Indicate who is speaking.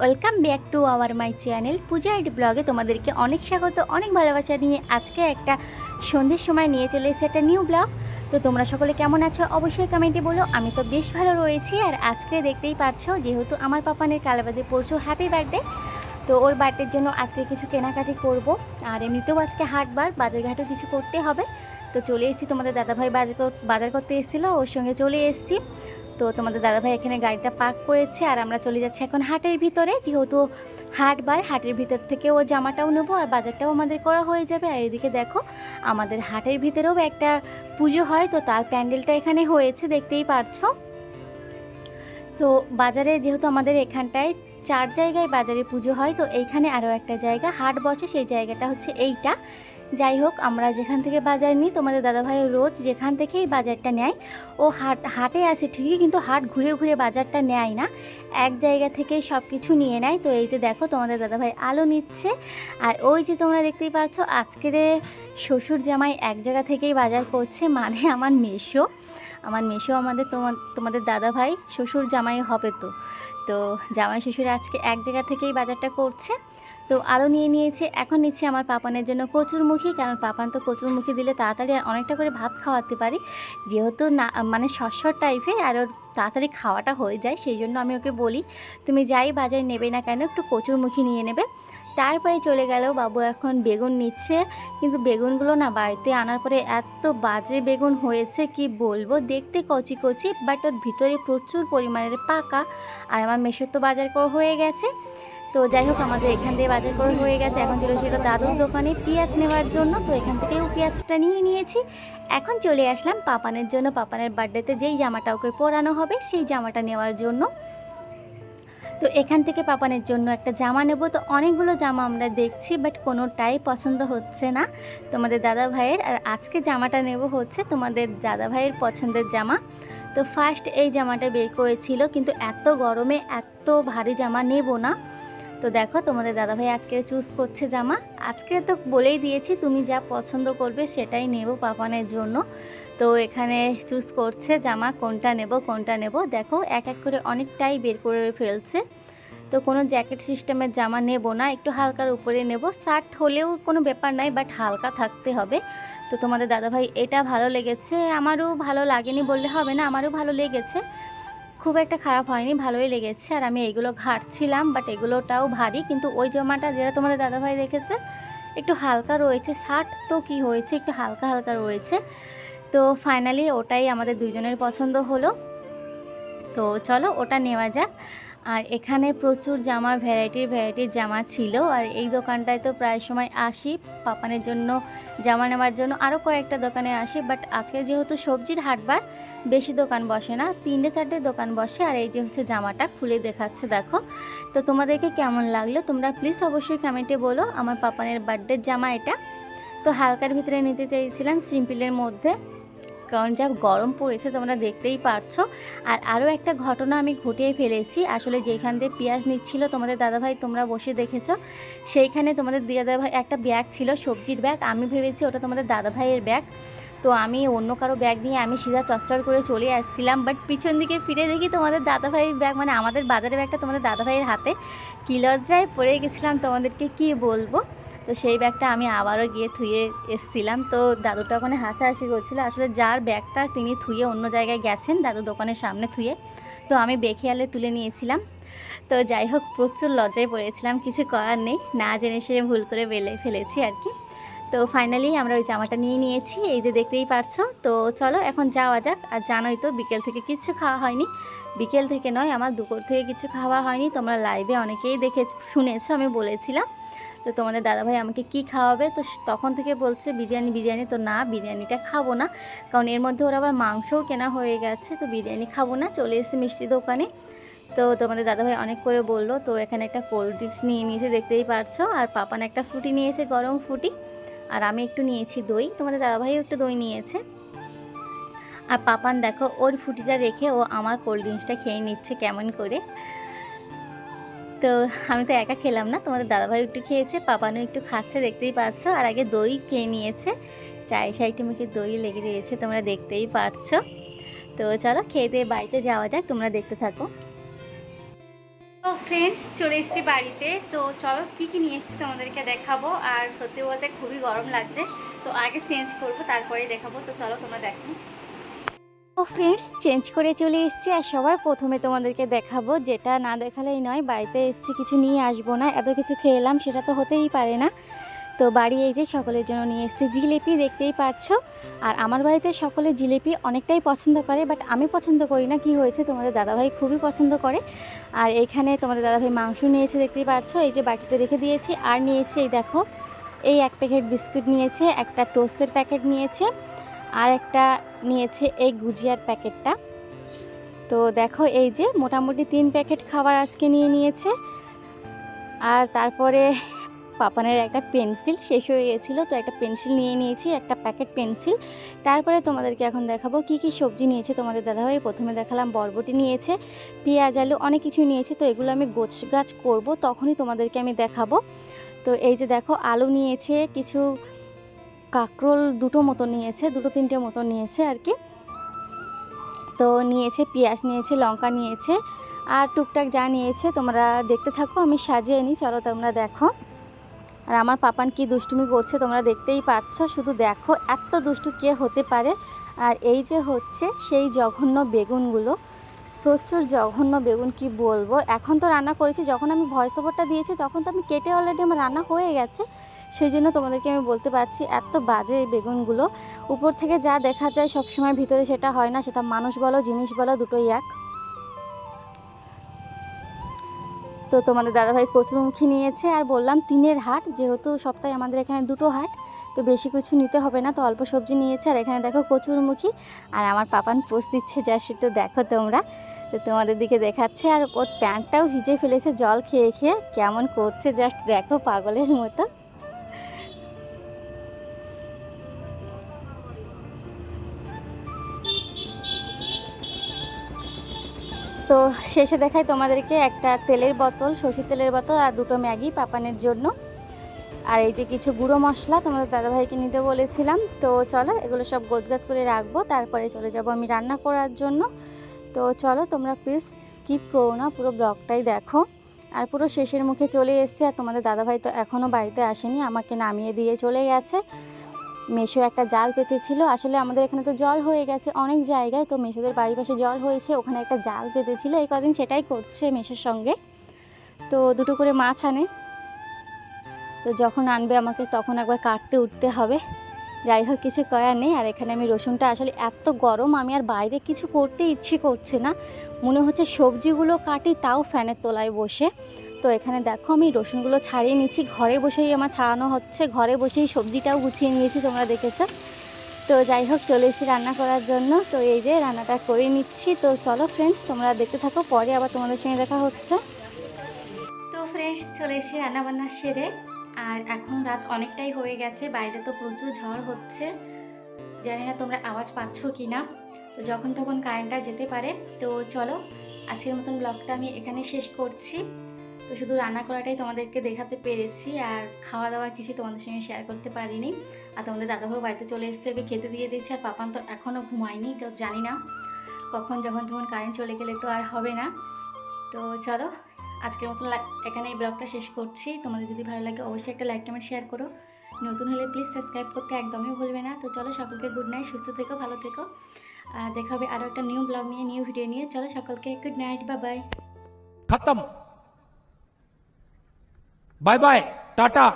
Speaker 1: Welcome back to our my channel Puja ID ব্লগে তোমাদেরকে অনেক স্বাগত, অনেক ভালোবাসা নিয়ে আজকে একটা সন্ধ্যের সময় নিয়ে চলে এসেছে একটা নিউ ব্লগ তো তোমরা সকলে কেমন আছো? অবশ্যই কমেন্টে বলো। আমি তো বেশ ভালো রয়েছি আর আজকে দেখতেই পারছ যেহেতু আমার পাপানের কালাবাদে পড়ছো হ্যাপি বার্থডে তো ওর বার্থডের জন্য আজকে কিছু কেনাকাটি করব। আর এমনিতেও আজকে হাটবার, বাজারঘাটও কিছু করতে হবে। তো চলে এসেছি। তোমাদের দাদাভাই বাজার বাজার করতে এসেছিল, ওর সঙ্গে চলে এসেছি। তো তোমাদের দাদাভাই এখানে গাড়িটা পার্ক করেছে আর আমরা চলে যাচ্ছি এখন হাটের ভিতরে। যেহেতু হাট বার হাটের ভিতর থেকে ও জামাটাও নেব আর বাজারটাও আমাদের করা হয়ে যাবে। আর এদিকে দেখো, আমাদের হাটের ভিতরেও একটা পুজো হয়, তো তার প্যান্ডেলটা এখানে হয়েছে, দেখতেই পারছ। তো বাজারে যেহেতু আমাদের এখানটায় চার জায়গায় বাজারে পুজো হয়, তো এইখানে আরও একটা জায়গা, হাট বসে, সেই জায়গাটা হচ্ছে এইটা। যাই হোক, আমরা যেখান থেকে বাজার নিই, তোমাদের দাদাভাই রোজ যেখান থেকেই বাজারটা নেয়। ও হাট, হাটে আসে ঠিকই, কিন্তু হাট ঘুরে ঘুরে বাজারটা নেয় না। এক জায়গা থেকেই সব কিছু নিয়ে নেয়। তো এই যে দেখো, তোমাদের দাদাভাই আলো নিচ্ছে। আর ওই যে তোমরা দেখতেই পাচ্ছ, আজকের শ্বশুর জামাই এক জায়গা থেকেই বাজার করছে মানে আমার মেশো আমার মেশো আমাদের তোমার তোমাদের দাদাভাই শ্বশুর জামাই হবে তো। তো জামাই শ্বশুর আজকে এক জায়গা থেকেই বাজারটা করছে। তো আলো নিয়ে নিয়েছে। এখন নিচ্ছে আমার পাপানের জন্য কচুরমুখী কারণ পাপান তো কচুরমুখী দিলে তাড়াতাড়ি আর অনেকটা করে ভাত খাওয়াতে পারি। যেহেতু না মানে সরসর টাইপের আর ওর তাড়াতাড়ি খাওয়াটা হয়ে যায়, সেই জন্য আমি ওকে বলি, তুমি যাই বাজারে নেবে না কেন, একটু কচুরমুখী নিয়ে নেবে। তারপরে চলে গেল, বাবু এখন বেগুন নিচ্ছে। কিন্তু বেগুনগুলো না বাড়িতে আনার পরে এত বাজে বেগুন হয়েছে, কি বলব? দেখতে কচি কচি বাট ওর ভিতরে প্রচুর পরিমাণের পাকা। আর আমার মেশোর তো বাজার হয়ে গেছে। তো যাই হোক, আমাদের এখান দিয়ে বাজার করা হয়ে গেছে। এখন চলে সেটা দাদুর দোকানে পেঁয়াজ নেওয়ার জন্য। তো এখান থেকেও পেঁয়াজটা নিয়ে নিয়েছি। এখন চলে আসলাম পাপানের জন্য। পাপানের বার্থডেতে যেই জামাটা ওকে পরানো হবে, সেই জামাটা নেওয়ার জন্য। তো এখান থেকে পাপানের জন্য একটা জামা নেব। তো অনেকগুলো জামা আমরা দেখছি, বাট কোনোটাই পছন্দ হচ্ছে না তোমাদের দাদা ভাইয়ের। আর আজকে জামাটা নেব হচ্ছে তোমাদের দাদা ভাইয়ের পছন্দের জামা। তো ফার্স্ট এই জামাটা বের করেছিল, কিন্তু এত গরমে এত ভারী জামা নেব না। তো দেখো, তোমাদের দাদাভাই আজকে চুজ করছে জামা। আজকে তো বলেই দিয়েছি, তুমি যা পছন্দ করবে সেটাই নেব পাপানের জন্য। তো এখানে চুজ করছে জামা, কোনটা নেব কোনটা নেব। দেখো, এক এক করে অনেকটাই বের করে ফেলছে। তো কোনো জ্যাকেট সিস্টেমের জামা নেব না, একটু হালকার উপরে নেব। শার্ট হলেও কোনো ব্যাপার নাই বাট হালকা থাকতে হবে। তো তোমাদের দাদাভাই, এটা ভালো লেগেছে। আমারও ভালো লাগেনি বললে হবে না, আমারও ভালো লেগেছে। খুব একটা খারাপ হয়নি, ভালোই লেগেছে। আর আমি এগুলো ঘাটছিলাম বাট এগুলোটাও ভারী। কিন্তু ওই জামাটা যেটা তোমাদের দাদাভাই দেখেছে একটু হালকা রয়েছে। শার্ট তো কি হয়েছে, একটু হালকা হালকা রয়েছে। তো ফাইনালি ওটাই আমাদের দুজনের পছন্দ হলো। তো চলো ওটা নেওয়া যাক। আর এখানে প্রচুর জামা ভ্যারাইটির ভ্যারাইটির জামা ছিল। আর এই দোকানটায় তো প্রায় সময় আসি। পাপানের জন্য জামা নেওয়ার জন্য আরও কয়েকটা দোকানে আসি। বাট আজকে যেহেতু সবজির হাটবার বেশি দোকান বসে না, তিনটে চারটে দোকান বসে। আর এই যে হচ্ছে জামাটা খুলে দেখাচ্ছে, দেখো। তো তোমাদেরকে কেমন লাগল? তোমরা প্লিজ অবশ্যই কমেন্টে বলো। আমার পাপানের বার্থডের জামা এটা। তো হালকার ভিতরে নিতে চাইছিলাম সিম্পলের মধ্যে। কারণ যা গরম পড়েছে তোমরা দেখতেই পারছ। আর আরও একটা ঘটনা আমি ঘটিয়ে ফেলেছি। আসলে যেখান দিয়ে পেঁয়াজ নিচ্ছিল তোমাদের দাদাভাই, তোমরা বসে দেখেছ। সেইখানে তোমাদের দাদাভাই একটা ব্যাগ ছিল, সবজির ব্যাগ। আমি ভেবেছি ওটা তোমাদের দাদাভাইয়ের ব্যাগ। তো আমি অন্য কারও ব্যাগ নিয়ে আমি সিধা চচ্চর করে চলে আসছিলাম। বাট পিছন দিকে ফিরে দেখি তোমাদের দাদাভাইয়ের ব্যাগ মানে আমাদের বাজারের ব্যাগটা তোমাদের দাদাভাইয়ের হাতে। কী লজ্জায় পড়ে গেছিলাম তোমাদেরকে কি বলব? তো সেই ব্যাগটা আমি আবারও গিয়ে থুয়ে এসছিলাম। তো দাদু তো ওখানে হাসাহাসি করছিল, আসলে যার ব্যাগটা তিনি থুয়ে অন্য জায়গায় গেছেন দাদু দোকানের সামনে থুয়ে, তো আমি বেখেয়ালে তুলে নিয়েছিলাম। তো যাই হোক, প্রচুর লজ্জায় পড়েছিলাম, কিছু করার নেই, না জেনে সে ভুল করে বেলে ফেলেছি আর কি। তো ফাইনালি আমরা ওই জামাটা নিয়ে নিয়েছি, এই যে দেখতেই পারছ। তো চলো এখন যাওয়া যাক, আর জানোই তো বিকেল থেকে কিচ্ছু খাওয়া হয়নি। বিকেল থেকে নয়, আমার দুপুর থেকে কিছু খাওয়া হয়নি, তোমরা লাইভে অনেকেই দেখে শুনেছো, আমি বলেছিলাম। তো তোমাদের দাদাভাই আমাকে কি খাওয়াবে? তো তখন থেকে বলছে, বিরিয়ানি বিরিয়ানি। তো না, বিরিয়ানিটা খাব না। কারণ এর মধ্যে ওর আবার মাংসও কেনা হয়ে গেছে, তো বিরিয়ানি খাব না। চলে এসেছি মিষ্টি দোকানে। তো তোমাদের দাদাভাই অনেক করে বলল, তো এখানে একটা কোল্ড ড্রিঙ্কস নিয়ে নিয়েছে, দেখতেই পারছ? আর পাপান একটা ফুটি নিয়েছে, গরম ফুটি। আর আমি একটু নিয়েছি দই। তোমাদের দাদাভাইও একটু দই নিয়েছে। আর পাপান দেখো, ওর ফুটিটা রেখে ও আমার কোল্ড ড্রিঙ্কসটা খেয়ে নিচ্ছে কেমন করে। তো আমি তো একা খেলাম না, তোমাদের দাদাভাই একটু খেয়েছে পাপানো একটু খাচ্ছে, দেখতেই পাচ্ছ। আর আগে দই খেয়ে নিয়েছে, চাই সাইটে মুখে দই লেগে রয়েছে, তোমরা দেখতেই পারছ। তো চলো দিয়ে বাড়িতে যাওয়া যাক, তোমরা দেখতে থাকো। তো ফ্রেন্ডস চলে এসেছি বাড়িতে। তো চলো, কি কি নিয়ে এসেছি তোমাদেরকে দেখাবো। আর সত্যি বলতে খুবই গরম লাগছে। তো আগে চেঞ্জ করব তারপরে দেখাবো। তো চলো, তোমরা দেখো। ও ফ্রেন্ডস চেঞ্জ করে চলে এসেছি আর সবার প্রথমে তোমাদেরকে দেখাবো, যেটা না দেখালেই নয়, বাড়িতে এসেছি, কিছু নিয়ে আসব না, এত কিছু খেয়ে এলাম সেটা তো হতেই পারে না। তো বাড়ি এই যে সকলের জন্য নিয়ে এসেছি, জিলিপি দেখতেই পাচ্ছ। আর আমার বাড়িতে সকলে জিলিপি অনেকটাই পছন্দ করে বাট আমি পছন্দ করি না, কি হয়েছে, তোমাদের দাদাভাই খুবই পছন্দ করে। আর এইখানে তোমাদের দাদাভাই মাংস নিয়েছে, দেখতেই পাচ্ছ, এই যে বাটিতে রেখে দিয়েছি, আর নিয়েছে, এই দেখো, এই এক প্যাকেট বিস্কুট নিয়েছে, একটা টোস্টের প্যাকেট নিয়েছে। আর একটা নিয়েছে এই গুজিয়ার প্যাকেটটা। তো দেখো এই যে মোটামুটি তিন প্যাকেট খাবার আজকে নিয়ে নিয়েছে। আর তারপরে পাপানের একটা পেন্সিল শেষ হয়ে গেছিল তো একটা পেন্সিল নিয়ে নিয়েছি, একটা প্যাকেট পেন্সিল। তারপরে তোমাদেরকে এখন দেখাবো কি কি সবজি নিয়েছে তোমাদের দাদাভাই। প্রথমে দেখালাম বরবটি নিয়েছে, পেঁয়াজ, আলু অনেক কিছু নিয়েছে, তো এগুলো আমি গোছ গাছ করব, তখনই তোমাদেরকে আমি দেখাবো। তো এই যে দেখো আলু নিয়েছে, কিছু কাঁকরোল দুটো মতো নিয়েছে, দুটো তিনটে মতো নিয়েছে আর কি। তো নিয়েছে, পেঁয়াজ নিয়েছে, লঙ্কা নিয়েছে আর টুকটাক যা নিয়েছে তোমরা দেখতে থাকো, আমি সাজিয়ে নিই, চলো তোমরা দেখো। আর আমার পাপান কি দুষ্টুমি করছে তোমরা দেখতেই পারছ শুধু দেখো এত দুষ্টু কে হতে পারে। আর এই যে হচ্ছে সেই জঘন্য বেগুনগুলো। প্রচুর জঘন্য বেগুন, কি বলব? এখন তো রান্না করেছি, যখন আমি ভয়েস ওভারটা দিয়েছি, তখন তো আমি কেটে অলরেডি আমার রান্না হয়ে গেছে। সেই জন্য তোমাদেরকে আমি বলতে পারছি, এত বাজে এই বেগুনগুলো। উপর থেকে যা দেখা যায়, সবসময় ভিতরে সেটা হয় না, সেটা মানুষ বলো, জিনিস বলো, দুটোই এক। তো তোমাদের দাদাভাই কচুরমুখী নিয়েছে, আর বললাম তিনের হাট, যেহেতু সপ্তাহে আমাদের এখানে দুটো হাট, তো বেশি কিছু নিতে হবে না, তো অল্প সবজি নিয়েছে, আর এখানে দেখো কচুরমুখী, আর আমার পাপান পোস্ট দিচ্ছে, যা সেটা দেখো তোমরা। তো তোমাদের দিকে দেখাচ্ছে আর ওর প্যান্টটাও ভিজে ফেলেছে, জল খেয়ে খেয়ে। কেমন করছে জাস্ট দেখো পাগলের মতো। তো শেষে দেখাই তোমাদেরকে একটা তেলের বোতল, সর্ষের তেলের বোতল আর দুটো ম্যাগি পাপানের জন্য। আর এই যে কিছু গুঁড়ো মশলা তোমাদের দাদাভাইকে নিতে বলেছিলাম। তো চলো এগুলো সব গোছগাছ করে রাখব, তারপরে চলে যাব আমি রান্না করার জন্য। তো চলো তোমরা প্লিজ স্কিপ করো না, পুরো ব্লগটাই দেখো। আর পুরো শেষের মুখে চলে এসছে, আর তোমাদের দাদাভাই তো এখনও বাড়িতে আসেনি, আমাকে নামিয়ে দিয়ে চলে গেছে। মেশো একটা জাল পেতেছিল, আসলে আমাদের এখানে তো জল হয়ে গেছে অনেক জায়গায়, তো মেশোদের বাড়ির পাশে জল হয়েছে, ওখানে একটা জাল পেতেছিল, এই কদিন সেটাই করছে মেশোর সঙ্গে। তো দুটো করে মাছ আনে, তো যখন আনবে আমাকে তখন একবার কাটতে, উঠতে হবে। যাই হোক, কিছু করার নেই। আর এখানে আমি রসুনটা আসলে এত গরম, আমি আর বাইরে কিছু করতে ইচ্ছে করছে না। মনে হচ্ছে সবজিগুলো কাটি, তাও ফ্যানের তলায় বসে। তো এখানে দেখো, আমি রসুনগুলো ছাড়িয়ে নিচ্ছি। ঘরে বসেই আমার ছাড়ানো হচ্ছে। ঘরে বসেই সবজিটাও গুছিয়ে নিয়েছি, তোমরা দেখেছ। তো যাই হোক, চলে এসেছি রান্না করার জন্য। তো এই যে রান্নাটা করে নিচ্ছি। তো চলো ফ্রেন্ডস তোমরা দেখতে থাকো, পরে আবার তোমাদের সঙ্গে দেখা হচ্ছে। তো ফ্রেন্ডস চলে এসেছি রান্নাবান্না সেরে। আর এখন রাত অনেকটাই হয়ে গেছে, বাইরে তো প্রচুর ঝড় হচ্ছে। জানি না তোমরা আওয়াজ পাচ্ছ কি না তো যখন তখন কারেন্টটা যেতে পারে। তো চলো, আজকের মতন ব্লগটা আমি এখানে শেষ করছি। তো শুধু রান্না করাটাই তোমাদেরকে দেখাতে পেরেছি, আর খাওয়া দাওয়া কিছু তোমাদের সঙ্গে শেয়ার করতে পারিনি। আর তোমাদের দাদাভাই বাড়িতে চলে এসছে, ওকে খেতে দিয়ে দিয়েছে, আর পাপান তো এখনও ঘুমায়নি, তো জানি না কখন যখন তখন কারেন্ট চলে গেলে তো আর হবে না। তো চলো আজকের মতো এখানে এই ব্লগটা শেষ করছি। তোমাদের যদি ভালো লাগে অবশ্যই একটা লাইক কমেন্ট শেয়ার করো। নতুন হলে প্লিজ সাবস্ক্রাইব করতে একদমই ভুলবে না। তো চলো সকলকে গুড নাইট সুস্থ থেকো, ভালো থেকো। দেখা হবে আরও একটা নিউ ব্লগ নিয়ে নিউ ভিডিও নিয়ে। চলো সকলকে গুড নাইট বা বাই
Speaker 2: খতম বাই বাই টাটা